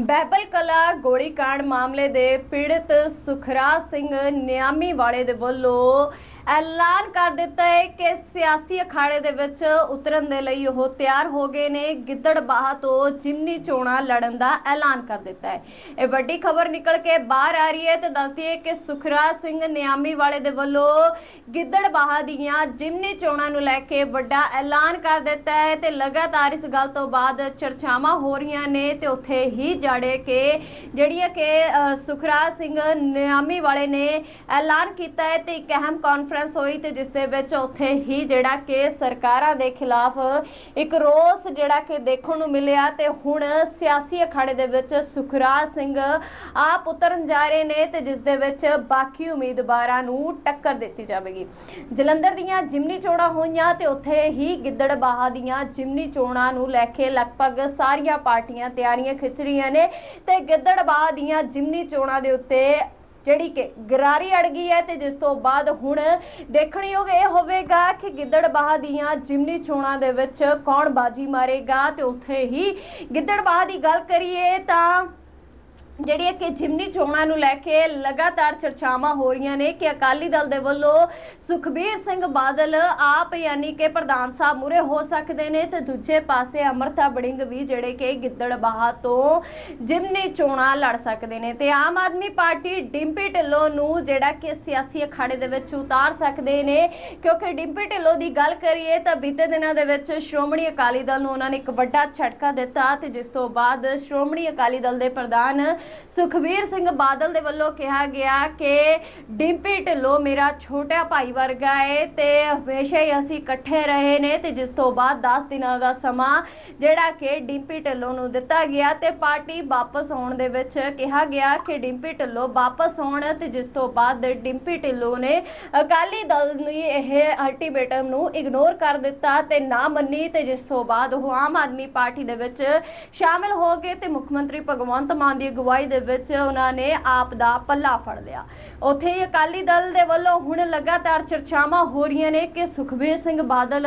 ਬਹਿਬਲ ਕਲਾ ਗੋਲੀकांड ਮਾਮਲੇ ਦੇ ਪੀੜਤ ਸੁਖਰਾਜ ਸਿੰਘ ਨਿਆਮੀ ਵਾਲੇ ਦੇ ਵੱਲੋਂ ਐਲਾਨ ਕਰ ਦਿੱਤਾ ਹੈ ਕਿ ਸਿਆਸੀ ਅਖਾੜੇ ਦੇ ਵਿੱਚ ਉਤਰਨ ਦੇ ਲਈ ਉਹ ਤਿਆਰ ਹੋ ਗਏ ਨੇ। ਗਿੱਦੜਬਾਹ ਤੋਂ ਜਿਮਨੀ ਚੋਣਾਂ ਲੜਨ ਦਾ ਐਲਾਨ ਕਰ ਦਿੱਤਾ ਹੈ। ਇਹ ਵੱਡੀ ਖਬਰ ਨਿਕਲ ਕੇ ਬਾਹਰ ਆ ਰਹੀ ਹੈ ਤੇ ਦੱਸਦੀ ਹੈ ਕਿ ਸੁਖਰਾਜ ਸਿੰਘ ਨਿਆਮੀ ਵਾਲੇ ਦੇ ਵੱਲੋਂ ਗਿੱਦੜਬਾਹ ਦੀਆਂ ਜਿਮਨੀ ਚੋਣਾਂ ਨੂੰ ਲੈ ਕੇ ਵੱਡਾ ਐਲਾਨ ਕਰ ਦਿੱਤਾ ਹੈ ਤੇ ਲਗਾਤਾਰ ਇਸ ਗੱਲ ਤੋਂ ਬਾਅਦ ਚਰਚਾਵਾਂ ਹੋ ਰਹੀਆਂ ਨੇ ਤੇ ਉੱਥੇ ਹੀ ਜਾੜੇ ਕਿ ਜਿਹੜੀਆਂ ਕਿ ਸੁਖਰਾਜ ਸਿੰਘ ਨਿਆਮੀ ਵਾਲੇ ਨੇ ਐਲਾਨ ਕੀਤਾ ਹੈ ਤੇ ਇੱਕ ਅਹਿਮ ਕਾਨਫਰੰਸ ਹੋਈ ਤੇ ਜਿਸ ਦੇ ਵਿੱਚ ਉੱਥੇ ਹੀ ਜਿਹੜਾ ਕਿ ਸਰਕਾਰਾਂ ਦੇ ਖਿਲਾਫ ਇੱਕ ਰੋਸ ਜਿਹੜਾ ਕਿ ਦੇਖਣ ਨੂੰ ਮਿਲਿਆ ਤੇ ਹੁਣ ਸਿਆਸੀ ਅਖਾੜੇ ਦੇ ਵਿੱਚ ਸੁਖਰਾਜ ਸਿੰਘ ਆਪ ਉਤਰਨ ਜਾ ਰਹੇ ਨੇ ਤੇ ਜਿਸ ਦੇ ਵਿੱਚ ਬਾਕੀ ਉਮੀਦਵਾਰਾਂ ਨੂੰ ਟੱਕਰ ਦਿੱਤੀ ਜਾਵੇਗੀ। ਜਲੰਧਰ ਦੀਆਂ ਜਿਮਨੀ ਚੋਣਾਂ ਹੋਈਆਂ ਤੇ ਉੱਥੇ ਹੀ ਗਿੱਦੜਬਾਹਾ ਦੀਆਂ ਜਿਮਨੀ ਚੋਣਾਂ ਨੂੰ ਲੈ ਕੇ ਲਗਭਗ ਸਾਰੀਆਂ ਪਾਰਟੀਆਂ ਤਿਆਰੀਆਂ ਖਿੱਚ ਰਹੀਆਂ ਨੇ ਤੇ ਗਿੱਦੜਬਾਹਾ ਦੀਆਂ ਜਿਮਨੀ ਚੋਣਾਂ ਦੇ ਉੱਤੇ ਜਿਹੜੀ ਕਿ ਗਰਾਰੀ ਅੜ ਗਈ ਹੈ ਤੇ ਜਿਸ ਤੋਂ ਬਾਅਦ ਹੁਣ ਦੇਖਣਯੋਗ ਇਹ ਹੋਵੇਗਾ ਕਿ ਗਿੱਦੜਬਾਹ ਦੀਆਂ ਜਿਮਨੀ ਚੋਣਾਂ ਦੇ ਵਿੱਚ ਕੌਣ ਬਾਜੀ ਮਾਰੇਗਾ ਤੇ ਉੱਥੇ ਹੀ ਗਿੱਦੜਬਾਹ ਦੀ ਗੱਲ ਕਰੀਏ ਤਾਂ ਜਿਹੜੀ ਹੈ ਕਿ ਜਿਮਨੀ ਚੋਣਾਂ ਨੂੰ ਲੈ ਕੇ ਲਗਾਤਾਰ ਚਰਚਾਵਾਂ ਹੋ ਰਹੀਆਂ ਨੇ ਕਿ ਅਕਾਲੀ ਦਲ ਦੇ ਵੱਲੋਂ ਸੁਖਬੀਰ ਸਿੰਘ ਬਾਦਲ ਆਪ ਯਾਨੀ ਕਿ ਪ੍ਰਧਾਨ ਸਾਹਿਬ ਮੂਰੇ ਹੋ ਸਕਦੇ ਨੇ ਤੇ ਦੂਜੇ ਪਾਸੇ ਅਮਰਤਾ ਬੜਿੰਗ ਵੀ ਜਿਹੜੇ ਕਿ ਗਿੱਦੜਬਾਹਾ ਤੋਂ ਜਿਮਨੀ ਚੋਣਾਂ ਲੜ ਸਕਦੇ ਨੇ ਤੇ ਆਮ ਆਦਮੀ ਪਾਰਟੀ ਡਿੰਪੀ ਢਿੱਲੋਂ ਨੂੰ ਜਿਹੜਾ ਕਿ ਸਿਆਸੀ ਅਖਾੜੇ ਦੇ ਵਿੱਚ ਉਤਾਰ ਸਕਦੇ ਨੇ। ਕਿਉਂਕਿ ਡਿੰਪੀ ਢਿੱਲੋਂ ਦੀ ਗੱਲ ਕਰੀਏ ਤਾਂ ਬੀਤੇ ਦਿਨਾਂ ਦੇ ਵਿੱਚ ਸ਼੍ਰੋਮਣੀ ਅਕਾਲੀ ਦਲ ਨੂੰ ਉਹਨਾਂ ਨੇ ਇੱਕ ਵੱਡਾ ਝਟਕਾ ਦਿੱਤਾ ਤੇ ਜਿਸ ਤੋਂ ਬਾਅਦ ਸ਼੍ਰੋਮਣੀ ਅਕਾਲੀ ਦਲ ਦੇ ਪ੍ਰਧਾਨ ਸੁਖਬੀਰ ਸਿੰਘ ਬਾਦਲ ਦੇ ਵੱਲੋਂ ਕਿਹਾ ਗਿਆ ਕਿ ਡਿੰਪੀ ਢਿੱਲੋਂ ਮੇਰਾ ਛੋਟਾ ਭਾਈ ਵਰਗਾ ਹੈ ਤੇ ਹਮੇਸ਼ਾ ਹੀ ਅਸੀਂ ਇਕੱਠੇ ਰਹੇ ਨੇ ਤੇ ਜਿਸ ਤੋਂ ਬਾਅਦ 10 ਦਿਨਾਂ ਦਾ ਸਮਾਂ ਜਿਹੜਾ ਕਿ ਡਿੰਪੀ ਢਿੱਲੋਂ ਨੂੰ ਦਿੱਤਾ ਗਿਆ ਤੇ ਪਾਰਟੀ ਵਾਪਸ ਆਉਣ ਦੇ ਵਿੱਚ ਕਿਹਾ ਗਿਆ ਕਿ ਡਿੰਪੀ ਢਿੱਲੋਂ ਵਾਪਸ ਆਉਣ ਤੇ ਜਿਸ ਤੋਂ ਬਾਅਦ ਡਿੰਪੀ ਢਿੱਲੋਂ ਨੇ ਅਕਾਲੀ ਦਲ ਨੂੰ ਇਹ ਅਲਟੀਮੇਟਮ ਨੂੰ ਇਗਨੋਰ ਕਰ ਦਿੱਤਾ ਤੇ ਨਾ ਮੰਨੀ ਤੇ ਜਿਸ ਤੋਂ ਬਾਅਦ ਉਹ ਆਮ ਆਦਮੀ ਪਾਰਟੀ ਦੇ ਵਿੱਚ ਸ਼ਾਮਿਲ ਹੋ ਗਏ ਤੇ ਮੁੱਖ ਮੰਤਰੀ ਭਗਵੰਤ ਮਾਨ ਦੀ ਅਗਵਾਈ ਦੇ ਵਿੱਚ ਉਹਨਾਂ ਨੇ ਆਪ ਦਾ ਪੱਲਾ ਫੜ ਲਿਆ। ਉੱਥੇ ਹੀ ਅਕਾਲੀ ਦਲ ਦੇ ਵੱਲੋਂ ਹੁਣ ਲਗਾਤਾਰ ਚਰਚਾਵਾਂ ਹੋ ਰਹੀਆਂ ਨੇ ਕਿ ਸੁਖਬੀਰ ਸਿੰਘ ਬਾਦਲ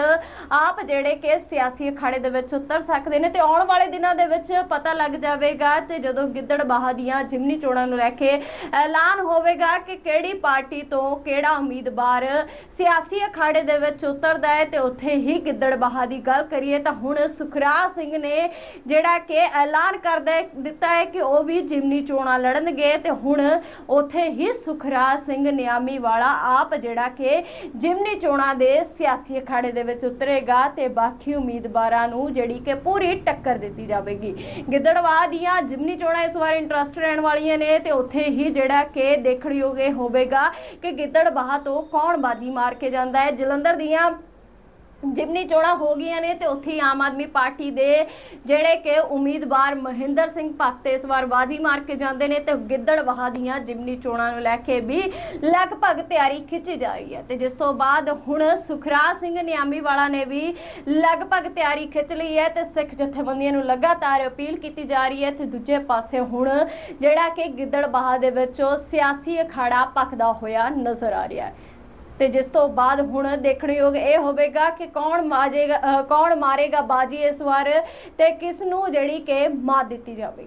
ਆਪ ਜਿਹੜੇ ਕਿ ਸਿਆਸੀ ਅਖਾੜੇ ਦੇ ਵਿੱਚ ਉਤਰ ਸਕਦੇ ਨੇ ਤੇ ਆਉਣ ਵਾਲੇ ਦਿਨਾਂ ਦੇ ਵਿੱਚ ਪਤਾ ਲੱਗ ਜਾਵੇਗਾ ਤੇ ਜਦੋਂ ਗਿੱਦੜਬਾਹਾ ਦੀਆਂ ਜਿਮਨੀ ਚੋਣਾਂ ਨੂੰ ਲੈ ਕੇ ਐਲਾਨ ਹੋਵੇਗਾ ਕਿ ਕਿਹੜੀ ਪਾਰਟੀ ਤੋਂ ਕਿਹੜਾ ਉਮੀਦਵਾਰ ਸਿਆਸੀ ਅਖਾੜੇ ਦੇ ਵਿੱਚ ਉਤਰਦਾ ਹੈ ਤੇ ਉੱਥੇ ਹੀ ਗਿੱਦੜ ਗਿੱਦੜਬਾਹਾ ਦੀ ਗੱਲ ਕਰੀਏ ਤਾਂ ਹੁਣ ਸੁਖਰਾਜ ਸਿੰਘ ਨੇ ਜਿਹੜਾ ਕਿ ਐਲਾਨ ਕਰਦਾ ਦਿੱਤਾ ਹੈ ਕਿ ਉਹ ਵੀ ਜਿਮਨੀ ਚੋਣਾਂ ਲੜਨਗੇ ਤੇ ਹੁਣ ਉੱਥੇ ਹੀ ਸੁਖਰਾਜ ਸਿੰਘ ਨਿਆਮੀ ਵਾਲਾ ਆਪ ਜਿਹੜਾ ਕਿ ਜਿਮਨੀ ਚੋਣਾਂ ਦੇ ਸਿਆਸੀ ਅਖਾੜੇ ਦੇ ਵਿੱਚ ਉਤਰੇਗਾ ਤੇ ਬਾਕੀ ਉਮੀਦਵਾਰਾਂ ਨੂੰ ਜਿਹੜੀ ਕਿ ਪੂਰੀ ਟੱਕਰ ਦਿੱਤੀ ਜਾਵੇਗੀ। ਗਿੱਦੜਵਾਹ ਦੀਆਂ ਜਿਮਨੀ ਚੋਣਾਂ ਇਸ ਵਾਰ ਇੰਟਰਸਟ ਰਹਿਣ ਵਾਲੀਆਂ ਨੇ ਤੇ ਉੱਥੇ ਹੀ ਜਿਹੜਾ ਕਿ ਦੇਖਣਯੋਗ ਇਹ ਹੋਵੇਗਾ ਕਿ ਗਿੱਦੜਬਾਹ ਤੋਂ ਕੌਣ ਬਾਜੀ ਮਾਰ ਕੇ ਜਾਂਦਾ ਹੈ। ਜਲੰਧਰ ਦੀਆਂ ਜਿਮਨੀ ਚੋਣਾਂ ਹੋ ਗਈਆਂ ਨੇ ਤੇ ਉੱਥੇ ਹੀ ਆਮ ਆਦਮੀ ਪਾਰਟੀ ਦੇ ਜਿਹੜੇ ਕਿ ਉਮੀਦਵਾਰ ਮਹਿੰਦਰ ਸਿੰਘ ਭਗਤ ਇਸ ਵਾਰ ਬਾਜੀ ਮਾਰ ਕੇ ਜਾਂਦੇ ਨੇ ਤੇ ਗਿੱਦੜਬਾਹਾ ਦੀਆਂ ਜਿਮਨੀ ਚੋਣਾਂ ਨੂੰ ਲੈ ਕੇ ਵੀ ਲਗਭਗ ਤਿਆਰੀ ਖਿੱਚੀ ਜਾ ਰਹੀ ਹੈ। ਤੇ ਜਿਸ ਤੋਂ ਬਾਅਦ ਹੁਣ ਸੁਖਰਾਜ ਸਿੰਘ ਨਿਆਮੀ ਵਾਲਾ ਨੇ ਵੀ ਲਗਭਗ ਤਿਆਰੀ ਖਿੱਚ ਲਈ ਹੈ ਤੇ ਸਿੱਖ ਜਥੇਬੰਦੀਆਂ ਨੂੰ ਲਗਾਤਾਰ ਅਪੀਲ ਕੀਤੀ ਜਾ ਰਹੀ ਹੈ। ਤੇ ਦੂਜੇ ਪਾਸੇ ਹੁਣ ਜਿਹੜਾ ਕਿ ਗਿੱਦੜਬਾਹਾ ਦੇ ਵਿੱਚ ਸਿਆਸੀ ਅਖਾੜਾ ਪੱਕਦਾ ਹੋਇਆ ਨਜ਼ਰ ਆ ਰਿਹਾ ਹੈ। ਤੇ ਜਿਸ ਤੋਂ ਬਾਅਦ ਹੁਣ ਦੇਖਣਯੋਗ ਇਹ ਹੋਵੇਗਾ ਕਿ ਕੌਣ ਮਾਜੇਗਾ ਕੌਣ ਮਾਰੇਗਾ ਬਾਜੀ ਇਸ ਵਾਰ ਤੇ ਕਿਸ ਨੂੰ ਜਿਹੜੀ ਕਿ ਮਾਰ ਦਿੱਤੀ ਜਾਵੇਗੀ।